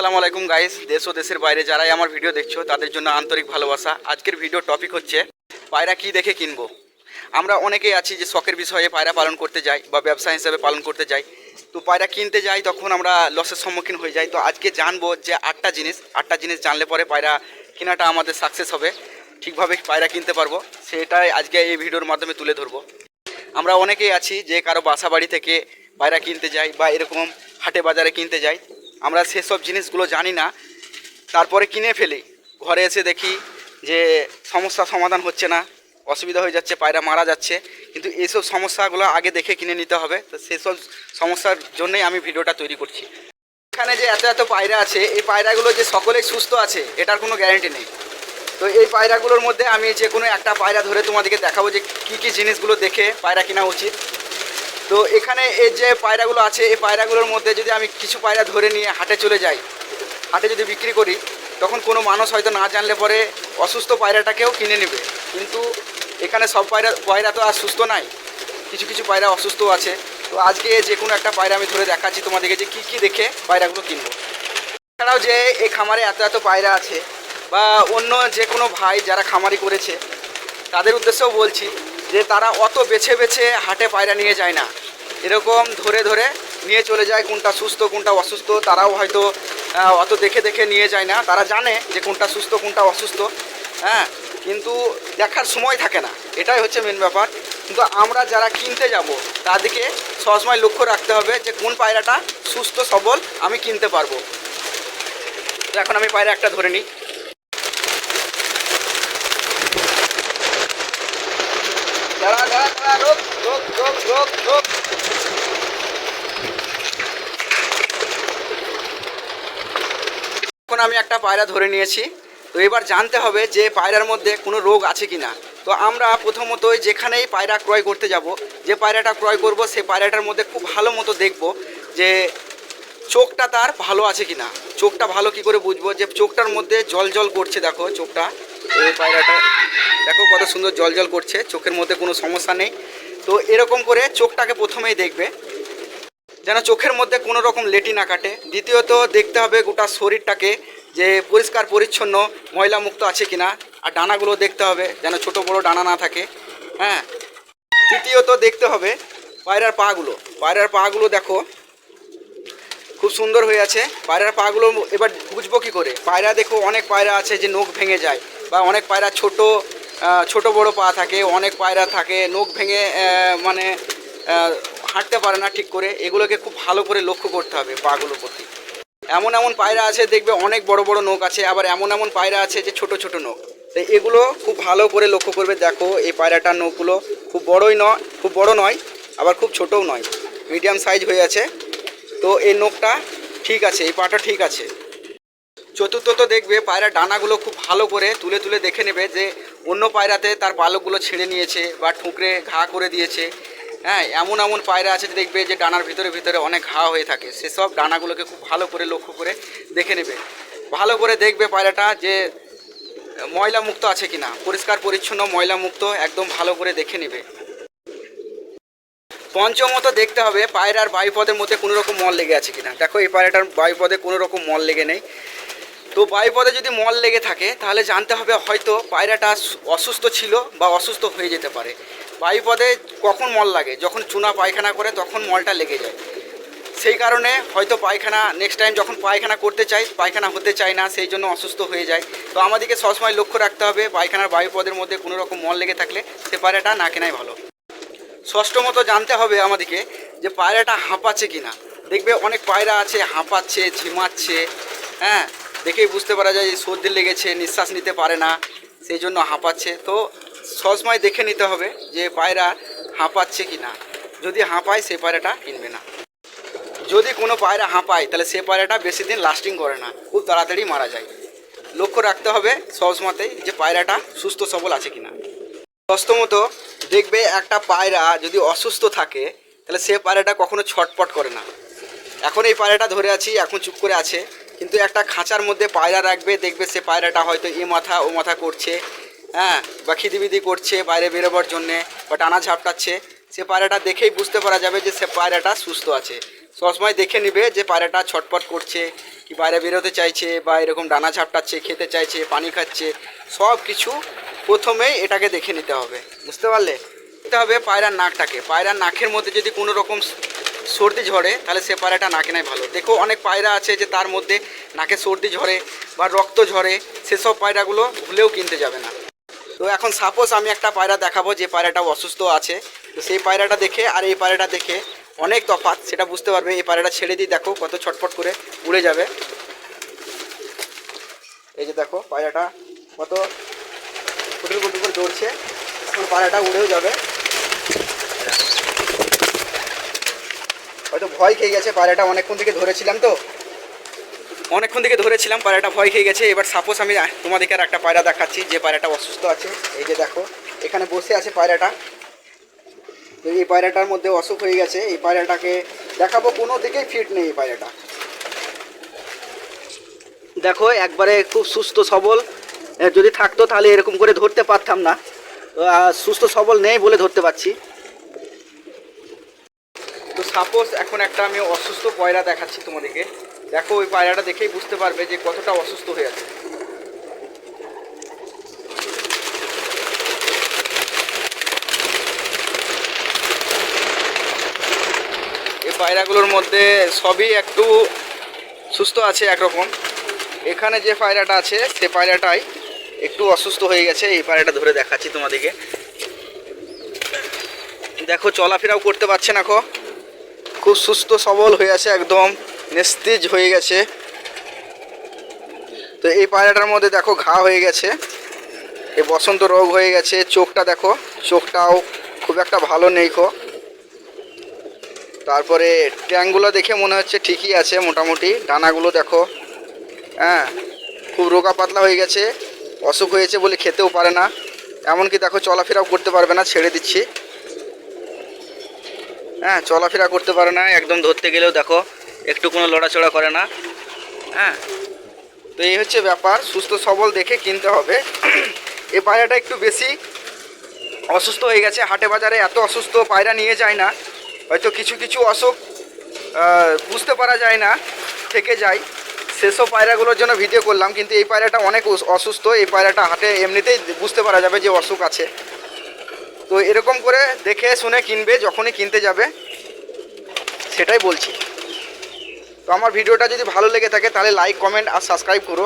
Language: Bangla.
আসসালামু আলাইকুম গাইস, দেশ ও দেশের বাইরে যারাই আমার ভিডিও দেখছ, তাদের জন্য আন্তরিক ভালোবাসা। আজকের ভিডিও টপিক হচ্ছে, পায়রা কি দেখে কিনবো? আমরা অনেকেই আছি যে শখের বিষয়ে পায়রা পালন করতে যাই বা ব্যবসা হিসেবে পালন করতে যাই। তো পায়রা কিনতে যাই, তখন আমরা লসের সম্মুখীন হয়ে যাই। তো আজকে জানব যে আটটা জিনিস আটটা জিনিস জানলে পরে পায়রা কেনাটা আমাদের সাকসেস হবে। ঠিকভাবে পায়রা কিনতে পারব, সেটাই আজকে এই ভিডিওর মাধ্যমে তুলে ধরবো। আমরা অনেকেই আছি যে কারও বাসা বাড়ি থেকে পায়রা কিনতে যাই বা এরকম হাটে বাজারে কিনতে যাই। আমরা সেসব জিনিসগুলো জানি না। তারপরে কিনে ফেলি। ঘরে এসে দেখি যে সমস্যা সমাধান হচ্ছে না। অসুবিধা হয়ে যাচ্ছে, পায়রা মারা যাচ্ছে। কিন্তু এইসব সমস্যাগুলো আগে দেখে কিনে নিতে হবে। তো সেসব সমস্যার জন্যই আমি ভিডিওটা তৈরি করছি। এখানে যে এত এত পায়রা আছে, এই পায়রাগুলো যে সকলেই সুস্থ আছে, এটার কোনো গ্যারেন্টি নেই। তো এই পায়রাগুলোর মধ্যে আমি যে কোনো একটা পায়রা ধরে তোমাদেরকে দেখাবো যে কী কী জিনিসগুলো দেখে পায়রা কেনা উচিত। তো এখানে এই যে পায়রাগুলো আছে, এই পায়রাগুলোর মধ্যে যদি আমি কিছু পায়রা ধরে নিয়ে হাটে চলে যাই, হাটে যদি বিক্রি করি, তখন কোনো মানুষ হয়তো না জানলে পরে অসুস্থ পায়রাটাকেও কিনে নেবে। কিন্তু এখানে সব পায়রা পায়রা তো আর সুস্থ নাই। কিছু কিছু পায়রা অসুস্থ আছে। তো আজকে যে কোনো একটা পায়রা আমি ধরে দেখাচ্ছি তোমাদেরকে যে কী কী দেখে পায়রাগুলো কিনবো। এছাড়াও যে এই খামারে এত এত পায়রা আছে, বা অন্য যে কোনো ভাই যারা খামারি করেছে, তাদের উদ্দেশ্যেও বলছি যে তারা অত বেছে বেছে হাটে পায়রা নিয়ে যায় না। এরকম ধরে ধরে নিয়ে চলে যায় কোনটা সুস্থ, কোনটা অসুস্থ, তারাও হয়তো অত দেখে দেখে নিয়ে যায় না। তারা জানে যে কোনটা সুস্থ, কোনটা অসুস্থ হ্যাঁ? কিন্তু দেখার সময় থাকে না। এটাই হচ্ছে মেন ব্যাপার। কিন্তু আমরা যারা কিনতে যাব, তাদেরকে সবসময় লক্ষ্য রাখতে হবে যে কোন পায়রাটা সুস্থ, সবল আমি কিনতে পারব। এখন আমি পায়রা একটা ধরে নিই। রোক রোক রোক রোক রোক এখন আমি একটা পায়রা ধরে নিয়েছি। তো এবার জানতে হবে যে পায়রার মধ্যে কোনো রোগ আছে কি না তো আমরা প্রথমত যেখানেই পায়রা ক্রয় করতে যাব, যে পায়রাটা ক্রয় করব সেই পায়রাটার মধ্যে খুব ভালো মতো দেখব যে চোখটা তার ভালো আছে কি না চোখটা ভালো কি করে বুঝব যে চোখটার মধ্যে জল জল করছে দেখো চোখটা। এই পায়রাটা দেখো কত সুন্দর জল জল করছে, চোখের মধ্যে কোনো সমস্যা নেই। তো এরকম করে চোখটাকে প্রথমেই দেখবে। যেন চোখের মধ্যে কোনো রকম লেটি না কাটে। দ্বিতীয়ত, দেখতে হবে গোটা শরীরটাকে যে পরিষ্কার, পরিচ্ছন্ন ময়লা মুক্ত আছে কিনা। আর ডানাগুলো দেখতে হবে যেন ছোট, বড় ডানা না থাকে। হ্যাঁ। তৃতীয়ত, দেখতে হবে পায়রার পাগুলো। পায়রার পাগুলো দেখো, খুব সুন্দর হয়ে আছে। পায়রার পাগুলো এবার বুঝব কী করে? পায়রা দেখো, অনেক পায়রা আছে যে নখ ভেঙে যায় বা অনেক পায়রা ছোট ছোট বড় পা থাকে, অনেক পায়রা থাকে, নখ ভেঙে মানে হাঁটতে পারে না ঠিক করে, এগুলোকে খুব ভালো করে লক্ষ্য করতে হবে পাগুলোর প্রতি। এমন এমন পায়রা আছে, দেখবে অনেক বড় বড় নখ আছে, আবার এমন এমন পায়রা আছে যে ছোট ছোট নখ। তো এগুলো খুব ভালো করে লক্ষ্য করবে, দেখো এই পায়রাটার নখগুলো খুব বড়ই নয়, খুব বড় নয়, আবার খুব ছোটও নয়, মিডিয়াম সাইজ হয়ে আছে। তো এই নখটা ঠিক আছে, এই পাটা ঠিক আছে। চতুর্থত দেখবে পায়রা ডানাগুলো খুব ভালো করে তুলে তুলে দেখে নেবে যে অন্য পায়রাতে তার পালকগুলো ছেড়ে নিয়েছে বা ঠুকরে ঘা করে দিয়েছে। হ্যাঁ এমন এমন পায়রা আছে দেখবে যে ডানার ভিতরে ভিতরে অনেক ঘা হয়ে থাকে। সেসব ডানাগুলোকে খুব ভালো করে লক্ষ্য করে দেখে নেবে। ভালো করে দেখবে পায়রাটা যে ময়লা মুক্ত আছে কিনা। পরিষ্কার, পরিচ্ছন্ন ময়লা মুক্ত একদম ভালো করে দেখে নেবে। পঞ্চমত দেখতে হবে, পায়রার বায়ুপদের মধ্যে কোনো রকম মল লেগে আছে কিনা। দেখো, এই পায়রাটার বায়ুপদে কোনো রকম মল লেগে নেই। তো বায়ুপদে যদি মল লেগে থাকে, তাহলে জানতে হবে হয়তো পায়রাটা অসুস্থ ছিল বা অসুস্থ হয়ে যেতে পারে। বায়ুপদে কখন মল লাগে? যখন চুনা পায়খানা করে তখন মলটা লেগে যায়। সেই কারণে হয়তো পায়খানা নেক্সট টাইম যখন পায়খানা করতে চাই, পায়খানা হতে চায় না, সেই জন্য অসুস্থ হয়ে যায়। তো আমাদেরকে সবসময় লক্ষ্য রাখতে হবে, পায়খানার বায়ুপদের মধ্যে কোনো রকম মল লেগে থাকলে সে পায়রাটা না কেনাই ভালো। ষষ্ঠমত জানতে হবে আমাদেরকে যে পায়রাটা হাঁপাচ্ছে কিনা। দেখবে অনেক পায়রা আছে, হাঁপাচ্ছে, ঝিমাচ্ছে হ্যাঁ? দেখেই বুঝতে পারা যায় যে সর্দি লেগেছে, নিঃশ্বাস নিতে পারে না, সেই জন্য হাঁপাচ্ছে। তো সবসময় দেখে নিতে হবে যে পায়রা হাঁপাচ্ছে কি না যদি হাঁপায়, সে পায়রাটা কিনবে না। যদি কোনো পায়রা হাঁপায়, তাহলে সে পায়রাটা বেশি দিন লাস্টিং করে না, খুব তাড়াতাড়ি মারা যায়। লক্ষ্য রাখতে হবে সবসময়তেই যে পায়রাটা সুস্থ, সবল আছে কিনা। প্রথমত দেখবে একটা পায়রা যদি অসুস্থ থাকে, তাহলে সে পায়রাটা কখনো ছটপট করে না। এখন এই পায়রাটা ধরে আছি, এখন চুপ করে আছে। কিন্তু একটা খাঁচার মধ্যে পায়রা রাখবে, দেখবে সে পায়রাটা হয়তো এ মাথা, ও মাথা করছে। হ্যাঁ বা খিদিবিদি করছে বাইরে বেরোবার জন্যে বা টানা ঝাপটাচ্ছে। সে পায়রাটা দেখেই বুঝতে পারা যাবে যে সে পায়রাটা সুস্থ আছে। সবসময় দেখে নিবে যে পায়রাটা ছটপট করছে, কি বাইরে বেরোতে চাইছে বা এরকম ডানা ঝাপটাচ্ছে, খেতে চাইছে, পানি খাচ্ছে সব কিছু প্রথমেই এটাকে দেখে নিতে হবে। বুঝতে পারলে? দেখতে হবে পায়রার নাকটাকে। পায়রার নাকের মধ্যে যদি কোনো রকম সর্দি ঝরে, তাহলে সে পায়রাটা নাকে নাই ভালো। দেখো অনেক পায়রা আছে যে তার মধ্যে নাকে সর্দি ঝরে বা রক্ত ঝরে, সেসব পায়রাগুলো ভুলেও কিনতে যাবে না। তো এখন সাপোজ আমি একটা পায়রা দেখাবো, যে পায়রাটা অসুস্থ আছে। তো সেই পায়রাটা দেখে, আর এই পায়রাটা দেখে অনেক তফাৎ, সেটা বুঝতে পারবে। এই পায়রাটা ছেড়ে দিয়ে দেখো কত ছটফট করে উড়ে যাবে। এই যে দেখো, পায়রাটা কত কুটুর কুটুর করে দৌড়ছে। পায়রাটা উড়েও যাবে। হয়তো ভয় খেয়ে গেছে, পায়রাটা অনেকক্ষণ থেকে ধরেছিলাম তো। অনেকক্ষণ থেকে ধরেছিলাম, পায়রাটা ভয় খেয়ে গেছে। এবার সাপোজ আমি তোমাদেরকে আর একটা পায়রা দেখাচ্ছি, যে পায়রাটা অসুস্থ আছে। এই যে দেখো, এখানে বসে আছে পায়রাটা। তো এই পায়রাটার মধ্যে অসুখ হয়ে গেছে। এই পায়রাটাকে দেখাবো, কোনো দিকেই ফিট নেই এই পায়রাটা। দেখো, একবারে খুব সুস্থ সবল। যদি থাকতো তাহলে এরকম করে ধরতে পারতাম না। সুস্থ সবল নেই বলে ধরতে পারছি। তো সাপোজ এখন একটা আমি অসুস্থ পয়রা দেখাচ্ছি তোমাদেরকে। দেখো, ওই পায়রাটা দেখেই বুঝতে পারবে যে কতটা অসুস্থ হয়ে আছে। এই পায়রাগুলোর মধ্যে সবই একটু সুস্থ আছে একরকম। এখানে যে পায়রাটা আছে, সে পায়রাটাই একটু অসুস্থ হয়ে গেছে। এই পায়রাটা ধরে দেখাচ্ছি তোমাদেরকে। দেখো, চলাফেরাও করতে পারছে না খুব সুস্থ সবল হয়ে আছে একদম। নিস্তেজ হয়ে গেছে। তো এই পায়রাটার মধ্যে দেখো ঘা হয়ে গেছে। এই বসন্ত রোগ হয়ে গেছে। চোখটা দেখো, চোখটাও খুব একটা ভালো নেই খো তারপরে ট্যাঙ্কগুলো দেখে মনে হচ্ছে ঠিকই আছে মোটামুটি। ডানাগুলো দেখো হ্যাঁ খুব রোগা পাতলা হয়ে গেছে। অসুখ হয়েছে বলে খেতেও পারে না। এমনকি দেখো চলাফেরাও করতে পারবে না, ছেড়ে দিচ্ছি। হ্যাঁ চলাফেরা করতে পারে না। একদম ধরতে গেলেও দেখো একটু কোনো লড়াচড়া করে না। হ্যাঁ? তো এই হচ্ছে ব্যাপার, সুস্থ সবল দেখে কিনতে হবে। এই পায়রাটা একটু বেশি অসুস্থ হয়ে গেছে, হাটে বাজারে এত অসুস্থ পায়রা নিয়ে যায় না। হয়তো কিছু কিছু অসুখ বুঝতে পারা যায় না, থেকে যায়। সেসব পায়রাগুলোর জন্য ভিডিও করলাম, কিন্তু এই পায়রাটা অনেক অসুস্থ। এই পায়রাটা হাটে এমনিতেই বুঝতে পারা যাবে যে অসুখ আছে। তো এরকম করে দেখে, শুনে কিনবে, যখনই কিনতে যাবে, সেটাই বলছি। তো আমার ভিডিওটা যদি ভালো লেগে থাকে তাহলে লাইক কমেন্ট আর সাবস্ক্রাইব করো।